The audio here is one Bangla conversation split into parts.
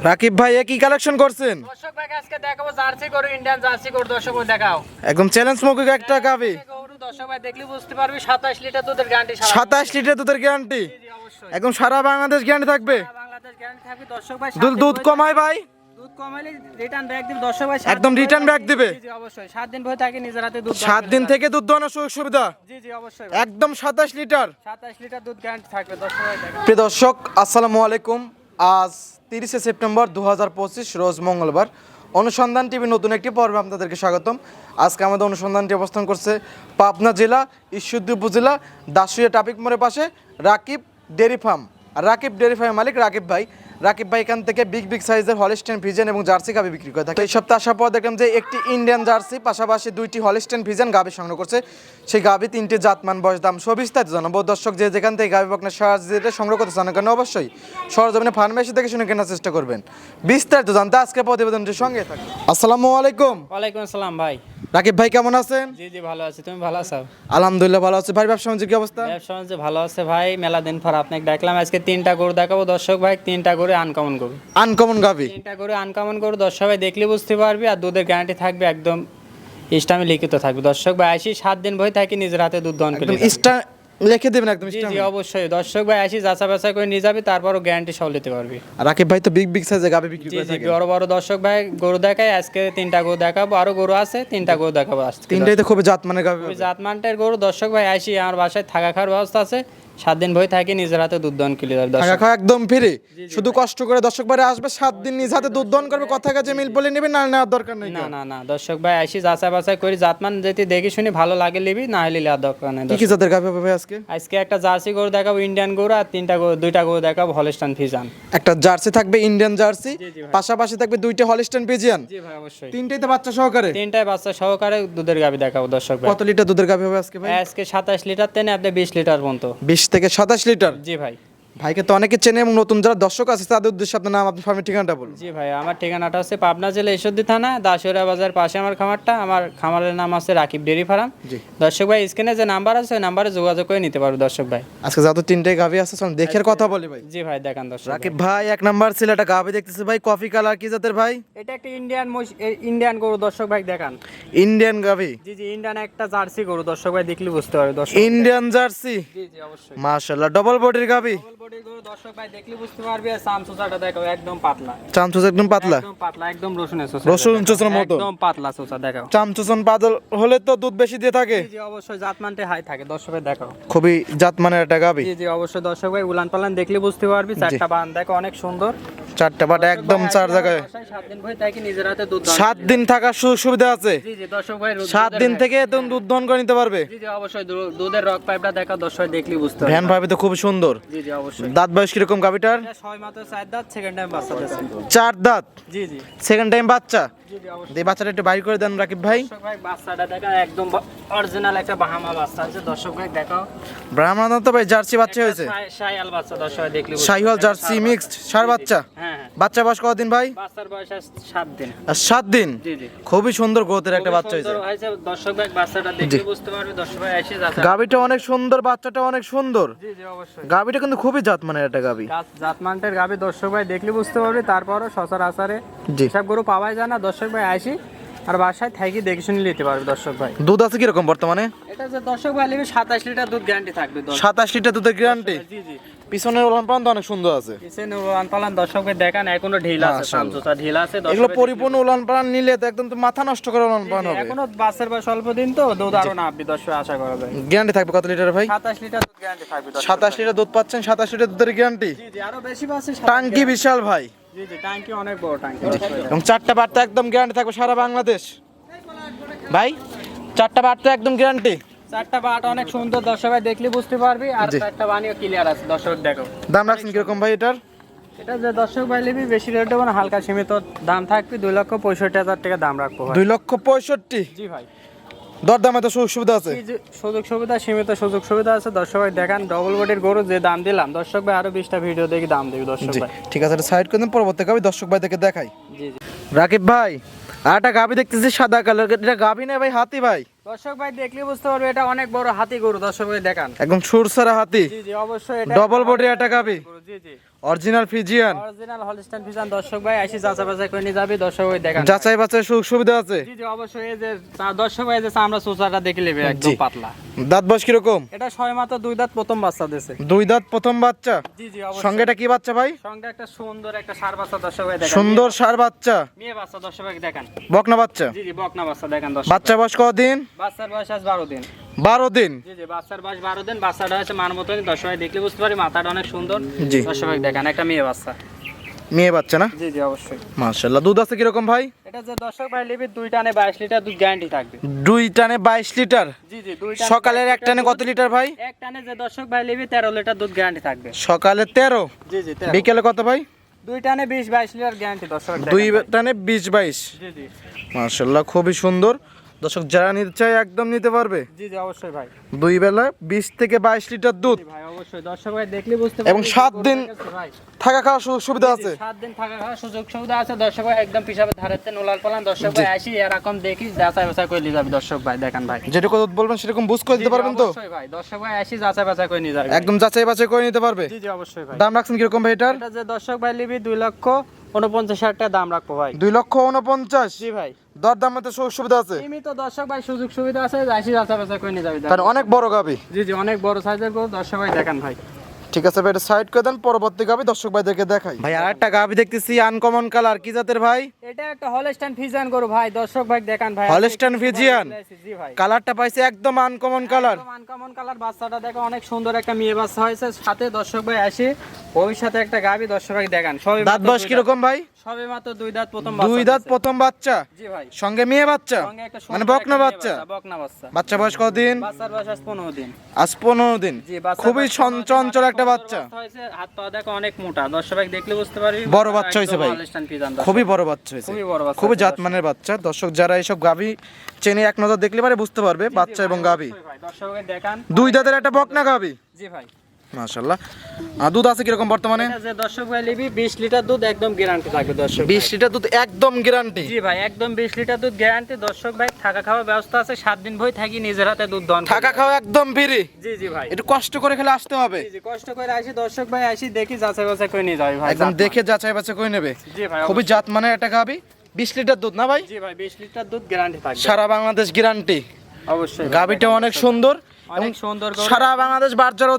রাকিব ভাই এ কি কালেকশন করছেন? দর্শক ভাই আজকে দেখাবো জার্সি গরু ইন্ডিয়ান জার্সি গরু দর্শক ভাই দেখাও। একদম চ্যালেঞ্জ মুখে একটা গাবি গরু দর্শক ভাই দেখলে বুঝতে পারবি সাতাশ লিটার দুধের গ্যারান্টি সাতাশ লিটার দুধের গ্যারান্টি অবশ্যই। একদম সারা বাংলাদেশ গ্যারান্টি থাকবে। বাংলাদেশ গ্যারান্টি থাকবে দর্শক ভাই দুধ দুধ কমায় ভাই। দুধ কমাইলে রিটার্ন ব্যাক দিবে দর্শক ভাই একদম back থাকে- দিবে? জি জি অবশ্যই সাত দিন ভয় থাকে নিজের হাতে দুধ সাত দিন থেকে দুধ দোয়ানোর সুযোগ সুবিধা। জি জি অবশ্যই একদম সাতাশ লিটার সাতাশ লিটার দুধ গ্যারান্টি থাকবে দর্শক ভাই প্রিয় দর্শক আসসালামু আলাইকুম। আজ তিরিশে সেপ্টেম্বর দু পঁচিশ, রোজ মঙ্গলবার। অনুসন্ধান টিভি নতুন একটি পর্বে আপনাদেরকে স্বাগতম। আজকে আমাদের অনুসন্ধানটি অবস্থান করছে পাবনা জেলা, ঈশ্বরদী উপজেলা দাসুয়া ট্রাফিক মোড়ের পাশে Rakib dairy farm. Rakib dairy ফার্মের মালিক রাকিব ভাই রাকিব ভাই এখান থেকে বিগ বিগ সাইজের হলিস্টেন ভিজেন এবং জার্সি গাবি বিক্রি করে থাকে। এই সপ্তাহে আসার পর দেখলাম যে একটি ইন্ডিয়ান জার্সি পাশাপাশি দুইটি হলিস্টেন ভিজেন গাবি সংগ্রহ করছে। সেই গাবি তিনটি জাতমান বয়স দাম সবিস্তারিত জানাব। দর্শক যে যেখান থেকে গাবি বকনা সরাসরি সংগ্রহ করতে চান কেন অবশ্যই সরজমিনে ফার্মেসি থেকে শুনে কেনার চেষ্টা করবেন। বিস্তারিত জানতে আজকে প্রতিবেদনটির সঙ্গে থাকবে আসসালামু আলাইকুম। ওয়ালাইকুম আসসালাম ভাই। রাকিব ভাই কেমন আছেন? জি জি ভালো আছি। তুমি ভালো আছো? আলহামদুলিল্লাহ ভালো আছে। ভাই ব্যবসা বাণিজ্য কি অবস্থা? ব্যবসা বাণিজ্য ভালো আছে ভাই। মেলা দিন পর আপনাকে ডাকলাম। আজকে তিনটা গরু দেখাবো। দর্শক ভাই তিনটা গরু আনকমন গরু আনকমন গাবি। তিনটা গরু আনকমন গরু দর্শক ভাই দেখলে বুঝতে পারবি আর দুধের গ্যারান্টি থাকবে একদম ইস্টামে লিখিত থাকবে। দর্শক ভাই আসি সাত দিন ভয় থাকি নিজের হাতে দুধ দহন করে স্টার লিখে দেবেন একদম জি অবশ্যই। দর্শক ভাই আসি যাচা বাচা করে নিয়ে যাবি তারপরও গ্যারান্টি সহ নিতে পারবি। রাকিব ভাই তো বিগ বিগ সাইজের গাবি বিক্রি করে থাকে। বড় বড় দর্শক ভাই গরু দেখাই আজকে তিনটা গরু দেখাবো আরও গরু আছে তিনটা গরু দেখাবো আজকে। তিনটাই তো খুবই জাতমানের গাবি জাতমানটের গরু। দর্শক ভাই আসি আমার বাসায় থাকা খাওয়ার ব্যবস্থা আছে। সাত দিন ভয় থাকি নিজের হাতে দুধ দর্শক খাওয়া একদম ফ্রি শুধু কষ্ট করে দর্শক বারে আসবে সাত দিন নিজ হাতে দুধ দহন করবে কথা কাজে মিল বলে নেবে না নেওয়ার দরকার নেই না না না দর্শক ভাই আসি যাচাই বাছাই করি জাতমান যদি দেখি শুনি ভালো লাগে লিবি না হলে লিয়ার দরকার নেই কি কি জাতের গাবি ভাই আজকে? আজকে একটা জার্সি গরু দেখাবো ইন্ডিয়ান গরু আর তিনটা গরু দুইটা গরু দেখাবো হলস্টান ফিজান একটা জার্সি থাকবে ইন্ডিয়ান জার্সি ভাই। পাশাপাশি থাকবে দুইটা হলিস্টান পিজিয়ান জি ভাই অবশ্যই। তিনটাই তো বাচ্চা সহকারে? তিনটাই বাচ্চা সহকারে দুধের গাবি দেখাবো দর্শক ভাই। কত লিটার দুধের গাবি হবে আজকে ভাই? আজকে সাতাশ লিটার তেনে আপনি বিশ লিটার পর্যন্ত। বিশ থেকে সাতাশ লিটার? জি ভাই। ভাইকে তো অনেকে চেনে এবং নতুন যারা দর্শক আছে তাদের উদ্দেশ্যে আপনার নাম আপনার ফার্মের ঠিকানাটা বলুন। জি ভাই আমার ঠিকানাটা হচ্ছে পাবনা জেলা ঈশ্বরদী থানা দাসুরা বাজার পাশে আমার খামারটা। আমার খামারের নাম আছে রাকিব ডেরি ফার্ম। দর্শক ভাই স্ক্রিনে যে নাম্বার আছে ওই নাম্বারে যোগাযোগ করে নিতে পারবে দর্শক ভাই। আজকে যত তিনটাই গাবি আছে চলুন দেখের কথা বলি ভাই। জি ভাই দেখান দর্শক রাকিব ভাই এক নাম্বার ছিল একটা গাবি দেখতেছে ভাই কফি কালার কি জাতের ভাই? এটা একটা ইন্ডিয়ান ইন্ডিয়ান গরু দর্শক ভাই দেখান। ইন্ডিয়ান গাবি জি জি ইন্ডিয়ান একটা জার্সি গরু দর্শক ভাই দেখলে বুঝতে পারবে দর্শক ইন্ডিয়ান জার্সি? জি জি অবশ্যই। মাশাআল্লাহ ডবল বডির গাবি ডবল বডির গরু দর্শক ভাই দেখলে বুঝতে পারবে আর দেখো একদম পাতলা। চামচুস একদম পাতলা? একদম পাতলা একদম রসুনের সোসা রসুন চোষার মতো। একদম পাতলা সোসা দেখো। চামচুসন পাতল হলে তো দুধ বেশি দিয়ে থাকে। জি অবশ্যই জাতমানতে হাই থাকে দর্শক দেখো। খুবই জাতমানের একটা গাবি। জি জি অবশ্যই দর্শক ভাই উলান পালান দেখলে বুঝতে পারবি চারটা বান দেখো অনেক সুন্দর। চারটা বাট একদম চার জায়গায়। সাত দিন থাকার সুযোগ সুবিধা আছে। জি জি দর্শক ভাই রোদ- সাত দিন থেকে তুমি দুধ দহন করে নিতে পারবে। জি জি অবশ্যই দুধের রক পাইপটা দেখো দর্শক দেখলে বুঝতে ভ্যান ভাবি তো খুব সুন্দর। জি জি অবশ্যই। দাঁত বয়স কীরকম চার দাঁত সেকেন্ড টাইম বাচ্চা দিচ্ছে চার দাঁত? জি জি। সেকেন্ড টাইম বাচ্চা? জি জি অবশ্যই। এই বাচ্চাটা একটু বাইর করে দেন রাকিব ভাই। বাচ্চাটা দেখো একদম অরিজিনাল একটা বাহামা বাচ্চা আছে। দর্শক ভাই দেখো ব্রাহ্মণ তো ভাই জার্সি বাচ্চা হয়েছে। বাচ্চা দর্শক দেখলে পারবে। জার্সি মিক্সড সার বাচ্চা। হ্যাঁ বাচ্চা বয়স কতদিন ভাই? বাচ্চার বয়স সাত দিন। আর সাত দিন? জি জি। খুবই সুন্দর গ্রোথের একটা বাচ্চা হয়েছে। দর্শক ভাই বাচ্চাটা দেখলে বুঝতে পারবে দর্শক ভাই এসে যাচ্ছে। গাবিটা অনেক সুন্দর বাচ্চাটা অনেক সুন্দর। জি জি অবশ্যই। গাবিটা কিন্তু খুবই জাত মানের একটা গাবি জাতমানটের গাবে দর্শক ভাই দেখলে বুঝতে পারবে তারপরও সচর আচারে জি। সব গরু পাওয়াই যায় না। দর্শক ভাই আসি আর বাসায় থাকি দেখে শুনে নিতে পারবে দর্শক ভাই। দুধ আছে কীরকম বর্তমানে? এটা যে দর্শক ভাই নেবে সাতাশ লিটার দুধ গ্যারান্টি থাকবে সাতাশ লিটার দুধের গ্যারান্টি জি জি। পিছনের ওলান অনেক সুন্দর আছে। কিসেন উলান পালান দর্শক দেখান এখনও ঢিল আছে ঢিল আছে এগুলো পরিপূর্ণ পালান নিলে তো একদম তো মাথা নষ্ট করে পালান দেখলে- হবে। এখনও বাচ্চার বয়স অল্প দিন তো দুধ আরও না আপনি দর্শক আশা করা যায়। গ্যারান্টি থাকবে কত লিটার ভাই? সাতাশ লিটার দুধ গ্যারান্টি থাকবে দর্শক সাতাশ ভাই। লিটার দুধ পাচ্ছেন সাতাশ লিটার দুধের গ্যারান্টি। জি জি আরও বেশি পাচ্ছে টাঙ্কি বিশাল ভাই। জি জি ট্যাঙ্কি অনেক বড় ভাই। এবং চারটা বার্তা একদম গ্যারান্টি থাকবে সারা বাংলাদেশ। ভাই চারটা বার্তা একদম গ্যারান্টি। চারটা বাট অনেক সুন্দর দর্শক ভাই দেখলে বুঝতে পারবি। আর চারটা বানিও ক্লিয়ার আছে দর্শক দেখো। দাম রাখছেন কীরকম ভাই এটার? এটা যে দর্শক ভাই নিবি বেশি রেট দেবো হালকা সীমিত দাম থাকবে দুই লক্ষ পঁয়ষট্টি হাজার টাকা দাম রাখব দুই লক্ষ পঁয়ষট্টি? জি ভাই। দরদামে তো সুযোগ সুবিধা আছে। সুযোগ সুবিধা সীমিত সুযোগ সুবিধা আছে দর্শক ভাই দেখান ডবল বডির গরু যে দাম দিলাম দর্শক ভাই আরও বিশটা ভিডিও দেখে দাম দেবে দর্শক ভাই। ঠিক আছে সাইড করে দিন দর্শক ভাই থেকে দেখাই। জি জি। রাকিব ভাই আর একটা গাবি দেখতেছি সাদা কালার এটা গাবি না ভাই হাতি ভাই? দর্শক ভাই দেখলে বুঝতে পারবে এটা অনেক বড় হাতি গরু দর্শক ভাই দেখান। একদম সুরসারা হাতি। জি জি অবশ্যই এটা ডবল বডি একটা গাবি জি জি। Original Friesian? Original Holstein Friesian দর্শক ভাই আসি যাচা বাছাই করে নিয়ে যাবে দর্শক ভাই দেখান। যাচাই বাছাই সুযোগ সুবিধা আছে? জি জি অবশ্যই এই যে দর্শক ভাই যে আমরা সুসাটা দেখে নেবে একদম পাতলা। দাঁত বয়স কীরকম? এটা ছয় মাত্র দুই দাঁত প্রথম বাচ্চা দিয়েছে। দুই দাঁত প্রথম বাচ্চা? জি জি অবশ্যই। সঙ্গে এটা কি বাচ্চা ভাই? সঙ্গে একটা সুন্দর একটা সার বাচ্চা দর্শক ভাই দেখেন। সুন্দর সার বাচ্চা। মেয়ে বাচ্চা দর্শক ভাই দেখেন। বকনা বাচ্চা? জি জি বকনা বাচ্চা দেখেন দর্শক বাচ্চা বয়স কদিন? বাচ্চার বয়স আজ বারো দিন। বারো দিন? জি জি বাচ্চার বয়স বারো দিন বাচ্চাটা হচ্ছে মান মতন দর্শক দেখলে বুঝতে পারি মাথাটা অনেক সুন্দর। দর্শক দেখেন একটা মেয়ে বাচ্চা। মেয়ে বাচ্চা না? জি জি অবশ্যই। দুধ আছে কীরকম ভাই? এটা যে দর্শক ভাই নেবে টানে বাইশ লিটার দুধ গ্যারান্টি থাকবে। দুই টানে বাইশ লিটার? জি জি দুই টানে সকালের 22 এক টানে কত লিটার ভাই? এক টানে যে দর্শক ভাই নেবে তেরো লিটার দুধ গ্যারান্টি থাকবে। সকালে তেরো? জি জি তেরো। বিকেলে কত ভাই? দুই টানে বিশ বাইশ লিটার গ্যারান্টি দর্শক দুই টানে বিশ বাইশ। জি জি। মাশাল্লাহ খুবই সুন্দর। দর্শক যারা নিতে চায় একদম নিতে পারবে। জি জি অবশ্যই ভাই। দুই বেলা বিশ থেকে বাইশ লিটার দুধ। ভাই অবশ্যই। দর্শক ভাই দেখলে বুঝতে এবং সাত দিন। থাকা খাওয়ার সুযোগ সুবিধা আছে। সাত দিন থাকা খাওয়ার সুযোগ সুবিধা আছে। দর্শক ভাই একদম পিসাবে ধারেতে নোলাল পালান। দর্শক ভাই আসি এরকম দেখি যাচাই বাছাই করে নিয়ে যাবে দর্শক ভাই দেখেন ভাই। যেটুকু দুধ বলবেন সেরকম বুঝ করে দিতে পারবেন তো? অবশ্যই ভাই। দর্শক ভাই আসি যাচাই বাছাই করে নিয়ে যাবে একদম যাচাই বাছাই করে নিতে পারবে? জি জি অবশ্যই ভাই। দাম রাখছেন কীরকম ভাই এটার? এটা যে দর্শক ভাই লিবি দুই লক্ষ উনপঞ্চাশ হাজার টাকা দাম রাখব ভাই। দুই লক্ষ উনপঞ্চাশ? জি ভাই। দর দাম তো সুযোগ সুবিধা আছে? সীমিত দর্শক ভাই সুযোগ সুবিধা আছে যাইছি যাচাই বেচা করে নিয়ে যাবে অনেক বড় গাবি। জি জি অনেক বড় সাইজের গরু দর্শক ভাই দেখেন ভাই। ঠিক আছে ভাই এটা সাইড করে দেন পরবর্তী গাবি দর্শক ভাইদেরকে দেখাই। ভাই আর একটা গাবি দেখতেছি আনকমন কালার কি জাতের ভাই? এটা একটা হলস্টাইন ফিজিয়ান গরু ভাই দর্শক ভাই দেখান ভাই। Holstein Friesian? জি ভাই। কালারটা পাইছে একদম আনকমন কালার আনকমন কালার বাচ্চাটা দেখো অনেক সুন্দর একটা মেয়ে বাচ্চা হয়েছে। সাথে দর্শক ভাই আসি ভবিষ্যতে একটা গাবি দর্শক ভাই দেখান। সবে দাঁত বয়স কীরকম ভাই? সবে মাত্র দুই দাঁত প্রথম দুই দাঁত প্রথম বাচ্চা? জি ভাই। সঙ্গে মেয়ে বাচ্চা? সঙ্গে একটা মানে বকনা বাচ্চা? বকনা বাচ্চা। বাচ্চা বয়স কদিন? বাচ্চার বয়স আজ পনেরো দিন। আজ পনেরো দিন। জি বাচ্চার খুবই 15 চঞ্চল অনেক একটা বাচ্চা? হাত পা দেখো অনেক মোটা। দর্শক ভাই দেখলে বুঝতে পারবি বড় বাচ্চা হয়েছে ভাই। খুবই বড় বাচ্চা হয়েছে। খুবই বড় বাচ্চা খুবই হয়েছে, জাত দর্শক। মানের বাচ্চা। দর্শক যারা এইসব গাভি চেনে এক নজর দেখলে পারে বুঝতে পারবে বাচ্চা এবং দেখান। দুই দাদের একটা বকনা গাভি। জি ভাই। আর দুধ আছে কীরকম বর্তমানে? যে দর্শক ভাই লিবি বিশ লিটার দুধ একদম গ্যারান্টি থাকবে দর্শক বিশ লিটার দুধ একদম গ্যারান্টি জি ভাই একদম বিশ লিটার দুধ গ্যারান্টি দর্শক ভাই থাকা ব্যবস্থা আছে সাত দিন ভই থাকি নিজের হাতে দুধ দন থাকা খাওয়া একদম ফ্রি জি জি ভাই। একটু কষ্ট করে খেলে আসতে হবে। জি জি কষ্ট করে আসি দর্শক ভাই আসি দেখি যাচাই বাছাই করে নিয়ে যাবে ভাই একদম দেখে যাচাই বাছাই করে নেবে। মান। জি ভাই খুবই জাত মানের একটা গাভি বিশ লিটার দুধ না ভাই? জি ভাই বিশ লিটার দুধ গ্যারান্টি থাকবে। সারা বাংলাদেশ গ্যারান্টি অবশ্যই দেখেন অনেক সুন্দর। অনেক সুন্দর সারা বাংলাদেশ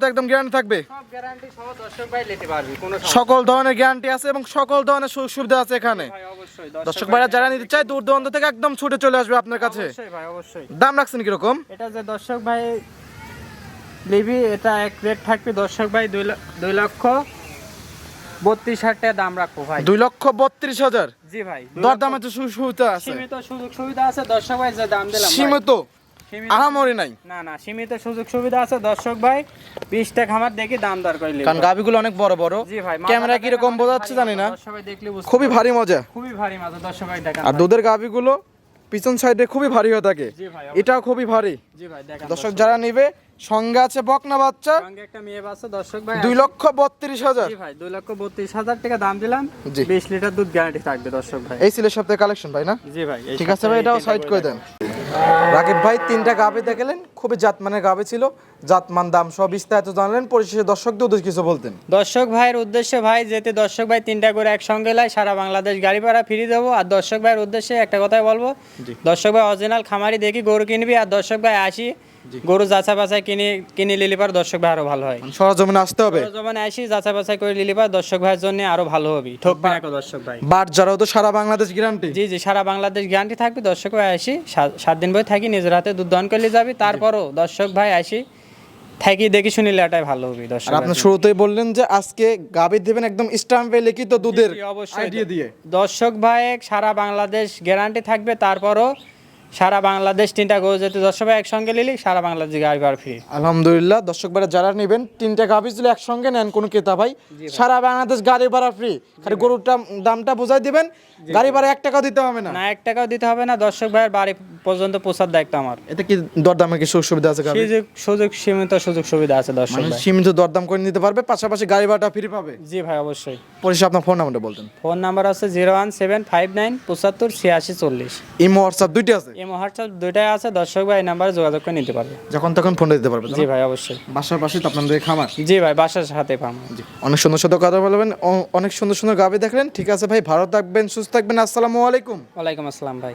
তো একদম গ্যারান্টি থাকবে। সকল ধরনের গ্যারান্টি আছে এবং সকল ধরনের সুযোগ সুবিধা আছে এখানে। দর্শক ভাইরা যারা নিতে চায় দূর দূরান্ত থেকে একদম ছুটে চলে আসবে আপনার কাছে। দাম রাখছেন কীরকম? এটা যে দর্শক ভাই লিবি এটা এক রেট থাকবে। দর্শক ভাই দুই লক্ষ বত্রিশ হাজার টাকা দাম রাখব ভাই। দুই লক্ষ বত্রিশ হাজার। জি ভাই দর দামে সুযোগ সুবিধা আছে। সীমিত সুযোগ সুবিধা আছে। দর্শক ভাই যে দাম দিলাম সীমিত- আহামরি নাই। না না সীমিত সুযোগ সুবিধা আছে। দর্শক ভাই বিশটা খামার দেখি দাম দর করে। কারণ গাভিগুলো অনেক বড় বড়। জি ভাই ক্যামেরা মাথাটা কীরকম দেখেন, বোঝা অনেক যাচ্ছে ভারী জানি না। দর্শক ভাই দেখলে বুঝতে খুবই ভারী মজা। খুবই ভারী মাথা দর্শক ভাই দেখেন। আর। দুধের গাভিগুলো পিছন সাইডে খুবই ভারী হয়ে থাকে। জি ভাই এটাও খুবই ভারী। জি ভাই দেখেন দর্শক যারা নিবে সঙ্গে আছে বকনা বাচ্চা। সঙ্গে একটা মেয়ে বাচ্চা দর্শক ভাই দুই লক্ষ বত্রিশ হাজার। জি ভাই দুই লক্ষ বত্রিশ হাজার টাকা দাম দিলাম। জি। বিশ লিটার দুধ গ্যারান্টি থাকবে দর্শক ভাই। এই সিলের সপ্তাহে কালেকশন ভাই না? জি ভাই ঠিক আছে ভাই এটাও সাইড করে দেন। রাকিব ভাই তিনটা গাবে দেখালেন খুবই জাতমানের গাবে ছিল। জাতমান দাম সব বিস্তারিত জানলেন। পরিশেষে দর্শকদের উদ্দেশ্যে কিছু বলতেন। দর্শক ভাইয়ের উদ্দেশ্যে ভাই যেতে দর্শক ভাই তিনটা করে একসঙ্গে লাই সারা বাংলাদেশ গাড়ি ভাড়া ফ্রি দেবো। আর দর্শক ভাইয়ের উদ্দেশ্যে একটা কথাই বলব দর্শক ভাই অরিজিনাল খামারি দেখি গরু কিনবি আর দর্শক ভাই আসি। গরু যাচা বাছাই কিনে কিনে লিলি পার দর্শক ভাই আরও ভালো হয়। সরজমিনে আসতে হবে? যখন আসি যাচা বাছাই করে লিলি পার দর্শক ভাইয়ের জন্য আরও ভালো হবে। ঠকবে না দর্শক ভাই। বাট যারাও তো সারা বাংলাদেশ গ্যারান্টি জি জি সারা বাংলাদেশ গ্যারান্টি থাকবে দর্শক ভাই আসি সাত দিন ভাই থাকি নিজের হাতে দুধ দান করলে যাবি তারপরও দর্শক ভাই আসি থাকি দেখি শুনিলে এটাই ভালো হবে দর্শক আপনি শুরুতেই বললেন যে আজকে গাভি দেবেন একদম স্টাম্পে লিখিত দুধের অবশ্যই। আইডিয়া দিয়ে। দর্শক ভাই সারা বাংলাদেশ গ্যারান্টি থাকবে তারপরও সারা বাংলাদেশ তিনটা গরু যেতে দর্শক ভাই একসঙ্গে নিলি সারা বাংলাদেশ গাড়ি ভাড়া ফ্রি। আলহামদুলিল্লাহ দর্শক ভাই যারা নেবেন তিনটা গাভি যদি একসঙ্গে নেন কোনো ক্রেতা ভাই সারা বাংলাদেশ গাড়ি ভাড়া ফ্রি খালি গরুটা দামটা বোঝাই দিবেন গাড়ি ভাড়া এক টাকা দিতে হবে না। না এক টাকাও দিতে হবে না দর্শক ভাইয়ের বাড়ি পর্যন্ত পৌঁছার দায়িত্ব আমার। এতে কি দরদামে কি সুযোগ সুবিধা আছে সুযোগ সুযোগ সীমিত সুযোগ সুবিধা আছে দর্শক মানে ভাই। সীমিত দরদাম করে নিতে পারবে পাশাপাশি গাড়ি ভাড়াটা ফ্রি পাবে। জি ভাই অবশ্যই। পরিশেষে আপনার ফোন নাম্বারটা বলতেন। ফোন নাম্বার আছে zero one seven five nine পঁচাত্তর ছিয়াশি চল্লিশ। ইমো হোয়াটসঅ্যাপ দুইটি আছে? এই হোয়াটসঅ্যাপ দুইটাই আছে দর্শক ভাই এই নাম্বারে যোগাযোগ করে নিতে পারবে। যখন তখন ফোন দিতে পারবে জি ভাই অবশ্যই। বাসার পাশে তো আপনাদের খামার। জি ভাই বাসার সাথে পাবো। অনেক সুন্দর সুন্দর কথা বলবেন অ- অনেক সুন্দর সুন্দর গাবে দেখলেন। ঠিক আছে ভাই ভালো থাকবেন সুস্থ থাকবেন আসসালামু আলাইকুম। ওয়ালাইকুম আসসালাম ভাই।